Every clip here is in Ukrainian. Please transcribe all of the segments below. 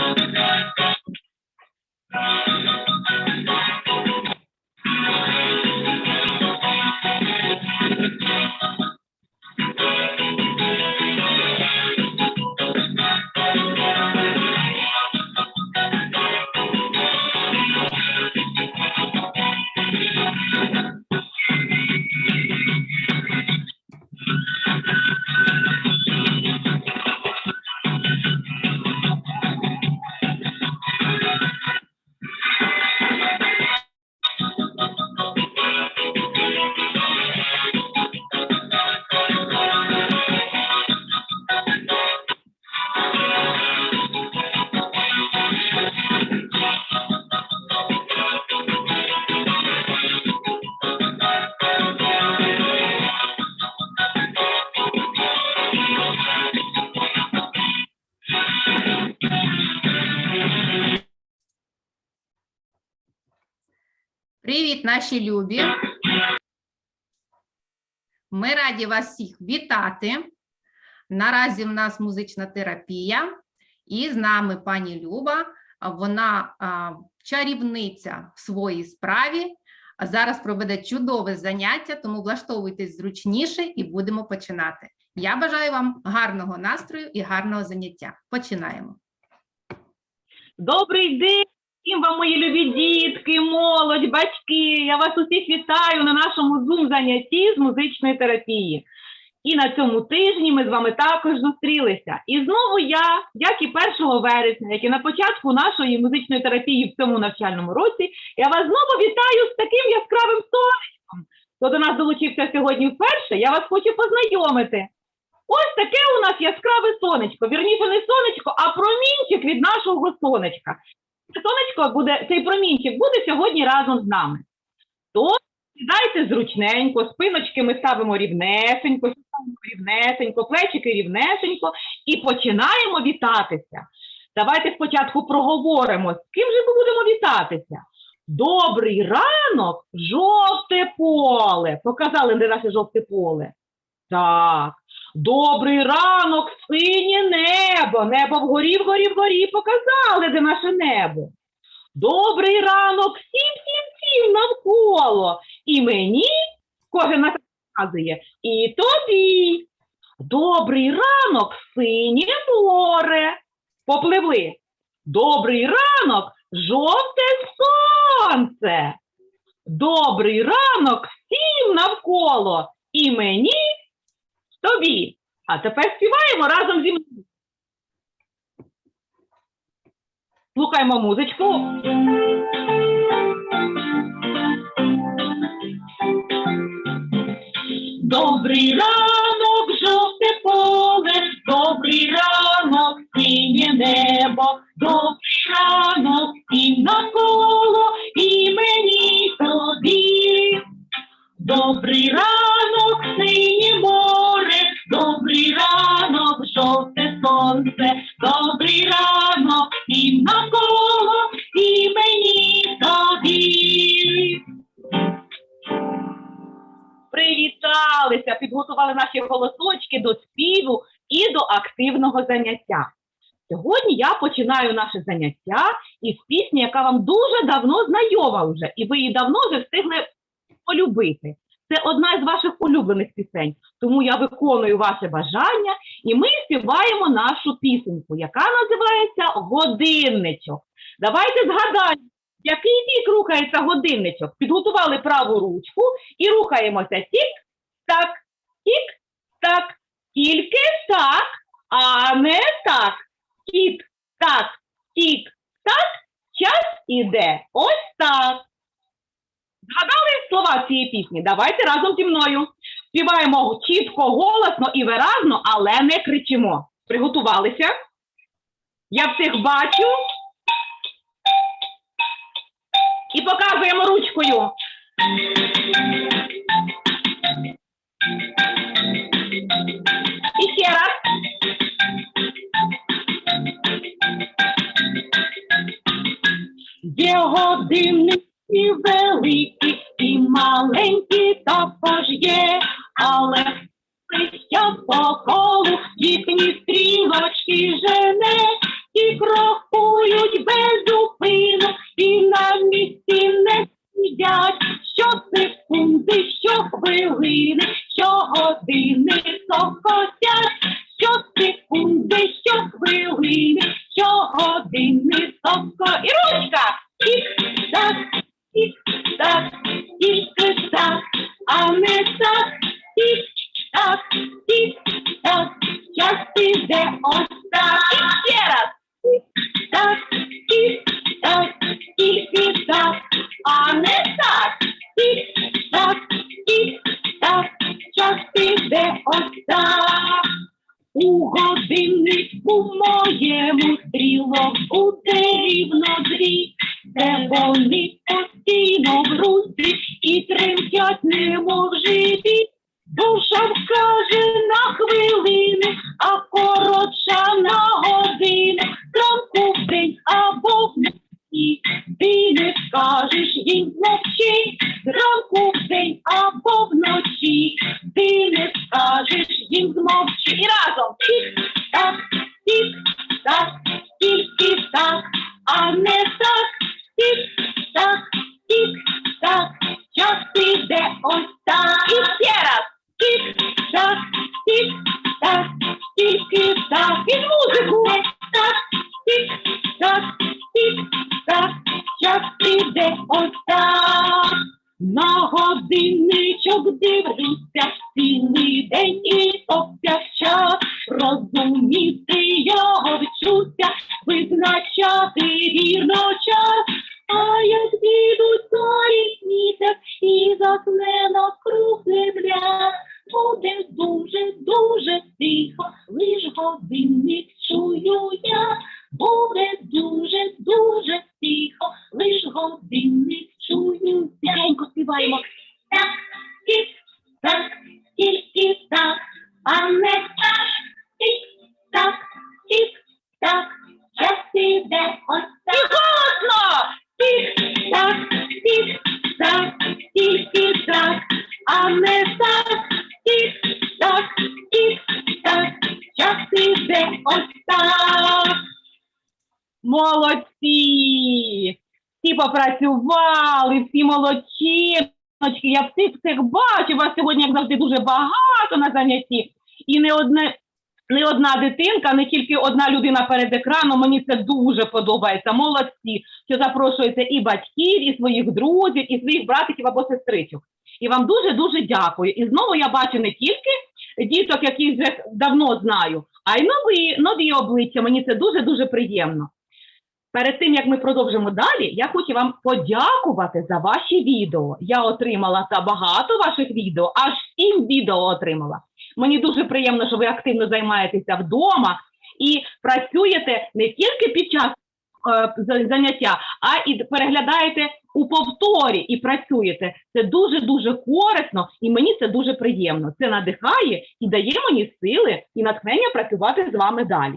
Oh, my God. Наші любі. Ми раді вас всіх вітати. Наразі в нас музична терапія, і з нами пані Люба. Вона а, чарівниця в своїй справі. Зараз проведе чудове заняття, тому влаштовуйтесь зручніше і будемо починати. Я бажаю вам гарного настрою і гарного заняття. Починаємо. Добрий день всім вам, мої любі дітки, молодь, батьки. Я вас усіх вітаю на нашому Zoom занятті з музичної терапії. І на цьому тижні ми з вами також зустрілися. І знову я, як і 1 вересня, як і на початку нашої музичної терапії в цьому навчальному році, я вас знову вітаю з таким яскравим сонечком. Хто до нас долучився сьогодні вперше, я вас хочу познайомити. Ось таке у нас яскраве сонечко. Вірніше, не сонечко, а промінчик від нашого сонечка. Сонечко буде, цей промінчик буде сьогодні разом з нами. То сідайте зручненько, спиночки ми ставимо рівнесенько, ставимо рівнесенько, плечики рівнесенько і починаємо вітатися. Давайте спочатку проговоримо, з ким же ми будемо вітатися. Добрий ранок, жовте поле. Показали, де наше жовте поле. Так. Добрий ранок, синє небо. Небо вгорі, вгорі, вгорі. Показали, де наше небо. Добрий ранок, всім, всім, всім навколо. І мені, кожен нас показує, і тобі. Добрий ранок, синє море. Попливли. Добрий ранок, жовте сонце. Добрий ранок всім навколо. І мені, тобі. А тепер співаємо разом зі мною. Слухаємо музичку. Добрий ранок, жовте поле, добрий ранок, заняття. Сьогодні я починаю наше заняття із пісні, яка вам дуже давно знайома вже, і ви її давно вже встигли полюбити. Це одна із ваших улюблених пісень, тому я виконую ваше бажання, і ми співаємо нашу пісеньку, яка називається Годинничок. Давайте згадаємо, в який бік рухається годинничок. Підготували праву ручку і рухаємося тік-так, тік-так, тільки так, а не так. Тік-так, тік-так, час іде. Ось так. Згадали слова цієї пісні? Давайте разом зі мною. Співаємо чітко, голосно і виразно, але не кричимо. Приготувалися? Я всіх бачу. І показуємо ручкою. І Еще раз. Є годинники великі і маленькі також є, але листя по колу їхні стрілочки жене і крокують без зупину, і на місці не сидять, що секунди, що хвилини, що години. Рівно де вони постійно в русі і тремтять немов живі. Душа вкаже на хвилини, а коротша на години, Тихенько співаємо. Так, дуже багато на занятті. І не одне. Не одна дитинка, не тільки одна людина перед екраном. Мені це дуже подобається. Молодці, що запрошуєте і батьків, і своїх друзів, і своїх братиків або сестричок. І вам дуже дуже дякую. І знову я бачу не тільки діток, яких вже давно знаю, а й нові, нові обличчя. Мені це дуже дуже приємно. Перед тим як ми продовжимо далі, я хочу вам подякувати за ваші відео. Я отримала та багато ваших відео, аж сім відео отримала. Мені дуже приємно, що ви активно займаєтеся вдома і працюєте не тільки під час е, заняття, а і переглядаєте у повторі і працюєте. Це дуже дуже корисно, і мені це дуже приємно. Це надихає і дає мені сили і натхнення працювати з вами далі.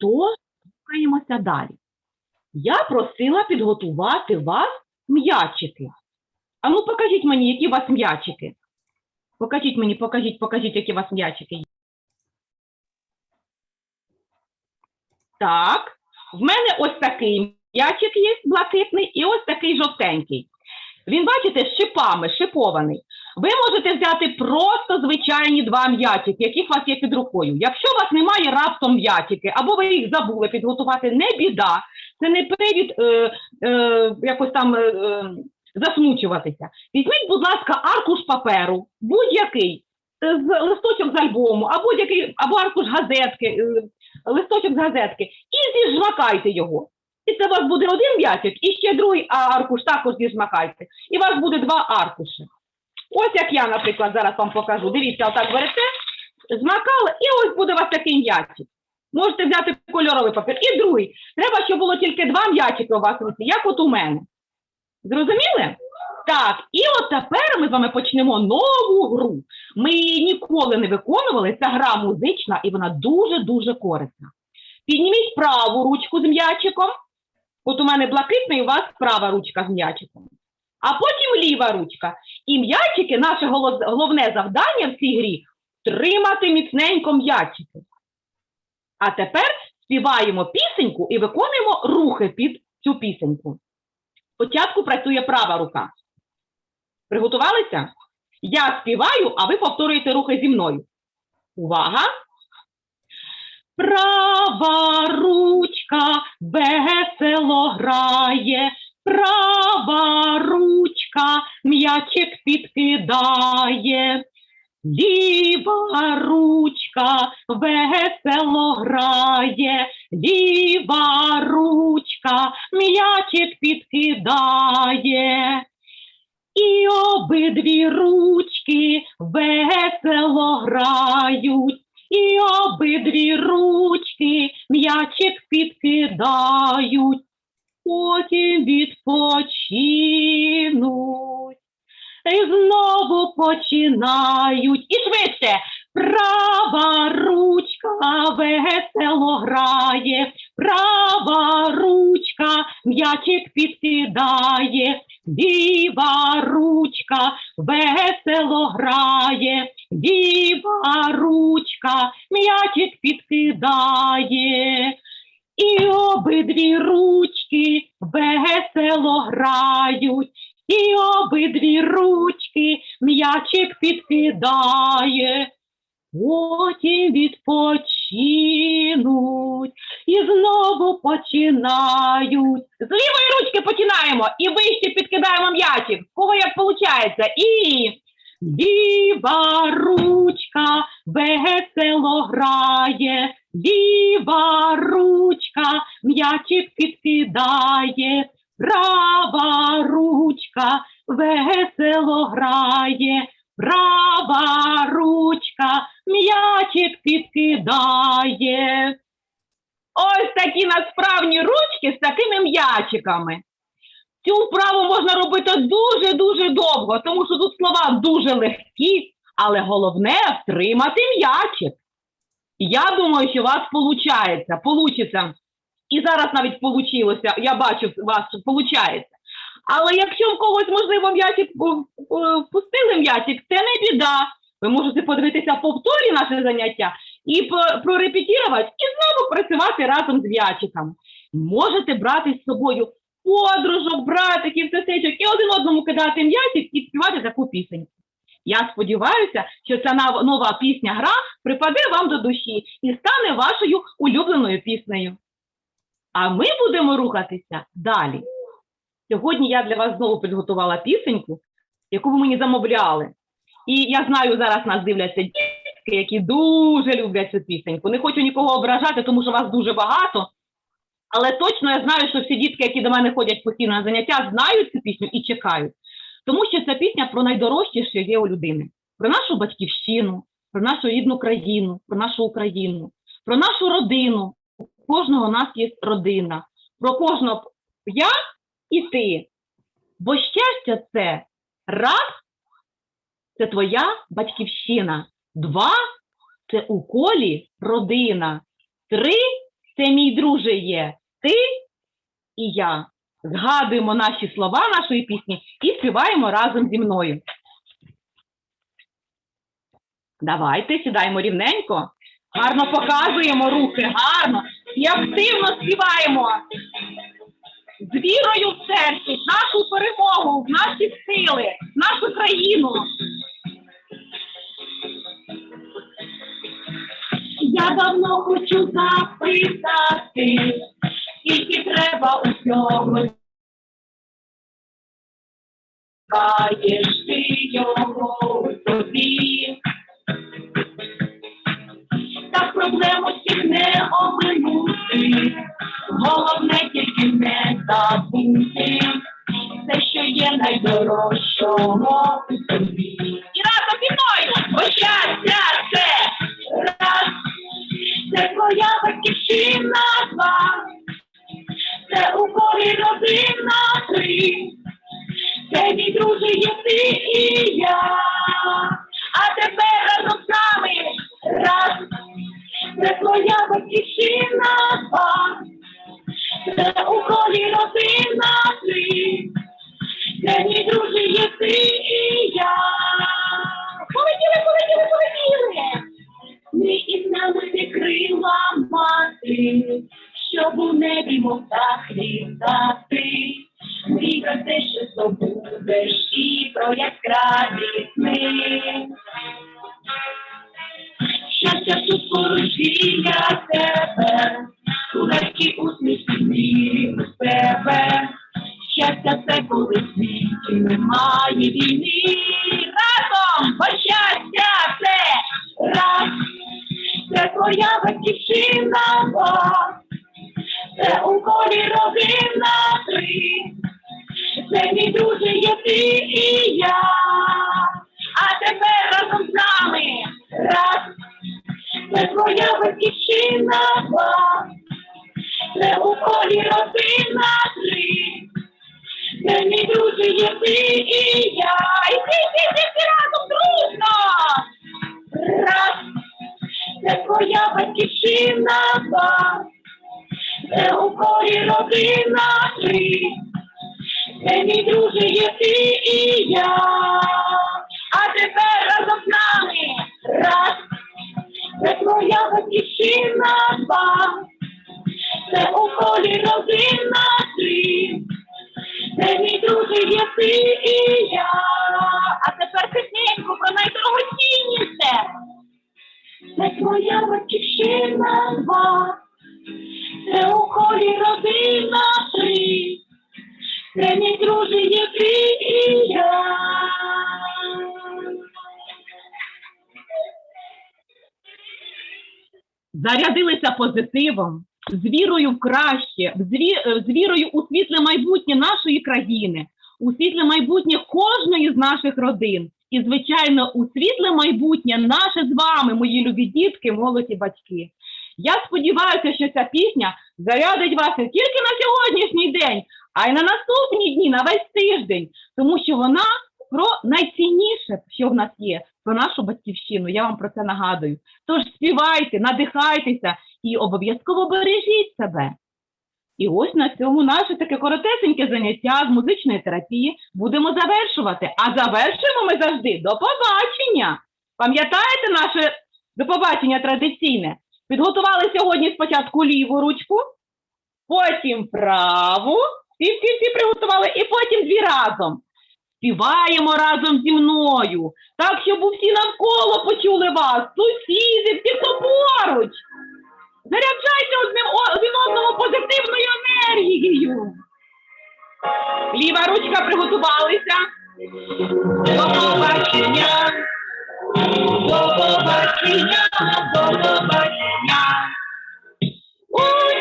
Тож рухаємося далі. Я просила підготувати вас м'ячики. А ну покажіть мені, які у вас м'ячики. Покажіть мені, покажіть, покажіть, які у вас м'ячики. є. Так, в мене ось такий м'ячик є блакитний і ось такий жовтенький. Він, бачите, з шипами, шипований. Ви можете взяти просто звичайні два м'ячики, які у вас є під рукою. Якщо у вас немає раптом м'ячики, або ви їх забули підготувати, не біда. Це не привід е, е, якось там е, е, засмучуватися. Візьміть, будь ласка, аркуш паперу, будь-який, е, з листочок з альбому, або будь-який, або аркуш газетки, е, листочок з газетки, і зіжмакайте його. І це у вас буде один м'ячик, і ще другий аркуш також зіжмакайте. І у вас буде два аркуші. Ось як я, наприклад, зараз вам покажу. Дивіться, отак берете, змакали, і ось буде у вас такий м'ячик. Можете взяти кольоровий папір. І другий. Треба, щоб було тільки два м'ячики у вас в як от у мене. Зрозуміли? Так, і от тепер ми з вами почнемо нову гру. Ми її ніколи не виконували. Це гра музична і вона дуже-дуже корисна. Підніміть праву ручку з м'ячиком. От у мене блакитний, у вас права ручка з м'ячиком. А потім ліва ручка. І м'ячики, наше головне завдання в цій грі тримати міцненько м'ячики. А тепер співаємо пісеньку і виконуємо рухи під цю пісеньку. Спочатку працює права рука. Приготувалися? Я співаю, а ви повторюєте рухи зі мною. Увага! права ручка весело грає, права ручка м'ячик підкидає. Ручка весело грає, права ручка м'ячик підкидає, починаємо і підкидаємо м'ячик. Кого як виходить? І ліва ручка весело грає, ліва ручка м'ячик підкидає, права ручка весело грає, права ручка м'ячик підкидає. Ось такі насправні ручки з такими м'ячиками. Цю вправу можна робити дуже-дуже довго, тому що тут слова дуже легкі, але головне втримати м'ячик. Я думаю, що у вас виходить, получиться. І зараз навіть вийшло, я бачу, у вас виходить. Але якщо в когось, можливо, м'ячик в- в- впустили м'ячик, це не біда. Ви можете подивитися повторі наше заняття і прорепетірувати, і знову працювати разом з м'ячиком. Можете брати з собою подружок, братиків, сестричок і один одному кидати м'ячик і співати таку пісеньку. Я сподіваюся, що ця нова пісня гра припаде вам до душі і стане вашою улюбленою піснею. А ми будемо рухатися далі. Сьогодні я для вас знову підготувала пісеньку, яку ви мені замовляли. І я знаю, зараз нас дивляться дітки, які дуже люблять цю пісеньку. Не хочу нікого ображати, тому що вас дуже багато. Але точно я знаю, що всі дітки, які до мене ходять постійно на заняття, знають цю пісню і чекають. Тому що ця пісня про найдорожче, що є у людини, про нашу батьківщину, про нашу рідну країну, про нашу Україну, про нашу родину. У кожного нас є родина. Про кожного я і ти. Бо щастя це раз це твоя батьківщина, два це у колі родина, три це мій друже є ти і я. Згадуємо наші слова нашої пісні і співаємо разом зі мною. Давайте сідаємо рівненько, гарно показуємо руки, гарно і активно співаємо з вірою в серці, в нашу перемогу, в наші сили, в нашу країну. Я давно хочу запитати, скільки треба усього. Каєш ти його тобі. Так проблем усіх не оминути. Головне тільки не забути те, що є найдорожчого колі родина ти, де мій друже є ти твоя батьківщина, це у колі родина три, це мій друже є ти і я. А тепер разом з нами раз, це твоя батьківщина, два, це у колі родина три. Це мій друже є ти і я. І ти, ти, ти, ти разом дружно. Раз, це твоя батьківщина, це у колі родина три. Це мій друже є ти і я. А тепер разом з нами. Раз, це твоя батьківщина, два, це у колі родина три. Це мій друже є ти і я. А тепер пісненьку про найдорогоцінніше. Це твоя батьківщина два. Це у колі родина три. Це мій друже є ти і я. зарядилися позитивом, з вірою в краще, з вірою у світле майбутнє нашої країни, у світле майбутнє кожної з наших родин. І, звичайно, у світле майбутнє наше з вами, мої любі дітки, молоді батьки. Я сподіваюся, що ця пісня зарядить вас не тільки на сьогоднішній день, а й на наступні дні, на весь тиждень, тому що вона про найцінніше, що в нас є, про нашу батьківщину. Я вам про це нагадую. Тож співайте, надихайтеся і обов'язково бережіть себе. І ось на цьому наше таке коротесеньке заняття з музичної терапії будемо завершувати. А завершуємо ми завжди до побачення. Пам'ятаєте наше до побачення традиційне? Підготували сьогодні спочатку ліву ручку, потім праву, всі всі всі приготували, і потім дві разом. Співаємо разом зі мною, так, щоб усі навколо почули вас, сусіди, всі, хто поруч. Заряджайте одним один одному позитивною енергією. Ліва ручка приготувалися. До побачення. До побачення. До побачення. Усім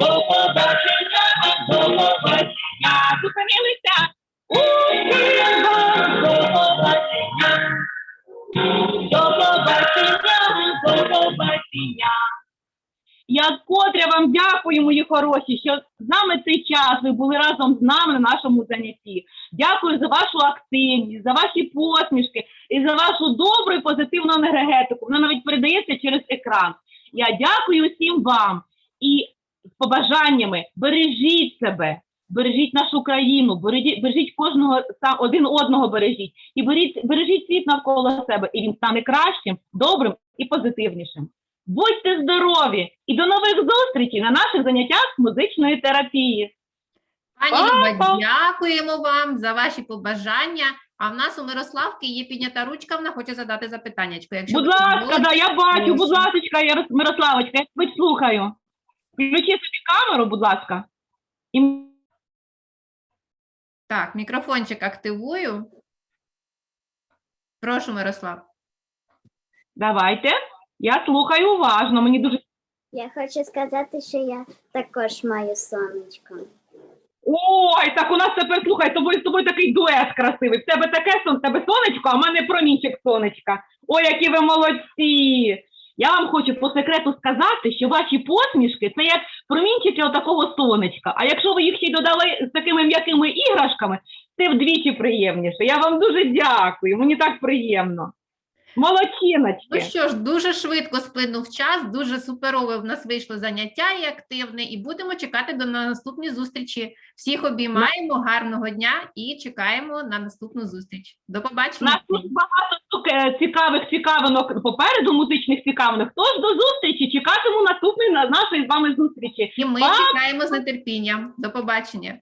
До побачення. Зупинилися. Вам до побачення. До побачення. Я вкотре вам дякую, мої хороші, що з нами цей час ви були разом з нами на нашому занятті. Дякую за вашу активність, за ваші посмішки і за вашу добру і позитивну енергетику. Вона навіть передається через екран. Я дякую всім вам і побажаннями бережіть себе, бережіть нашу країну, бережіть, бережіть кожного один одного бережіть і бережіть, бережіть світ навколо себе, і він стане кращим, добрим і позитивнішим. Будьте здорові і до нових зустрічей на наших заняттях з музичної терапії. Пані Люба, дякуємо вам за ваші побажання. А в нас у Мирославки є піднята ручка, вона хоче задати запитаннячко. Якщо Будь ласка, да, я бачу, будь ласка, Яр- Мирославочка, я слухаю. Включи собі камеру, будь ласка. І Так, мікрофончик активую. Прошу, Мирослав. давайте. Я слухаю уважно. Мені дуже Я хочу сказати, що я також маю сонечко. Ой, так у нас тепер слухай, з тобою з тобою такий дует красивий. В тебе таке сон, в тебе сонечко, а в мене промінчик сонечка. Ой, які ви молодці! Я вам хочу по секрету сказати, що ваші посмішки це як промінчики отакого сонечка. А якщо ви їх ще й додали з такими м'якими іграшками, це вдвічі приємніше. Я вам дуже дякую. Мені так приємно. Молодчиночки. Ну що ж, дуже швидко сплинув час, дуже суперове в нас вийшло заняття і активне, і будемо чекати до наступної зустрічі. Всіх обіймаємо, гарного дня і чекаємо на наступну зустріч. До У побачення. нас тут багато е, цікавих цікавинок попереду, музичних цікавинок. Тож до зустрічі. Чекатиму наступної на- нашої з вами зустрічі. І ми Па! чекаємо з нетерпінням. До побачення.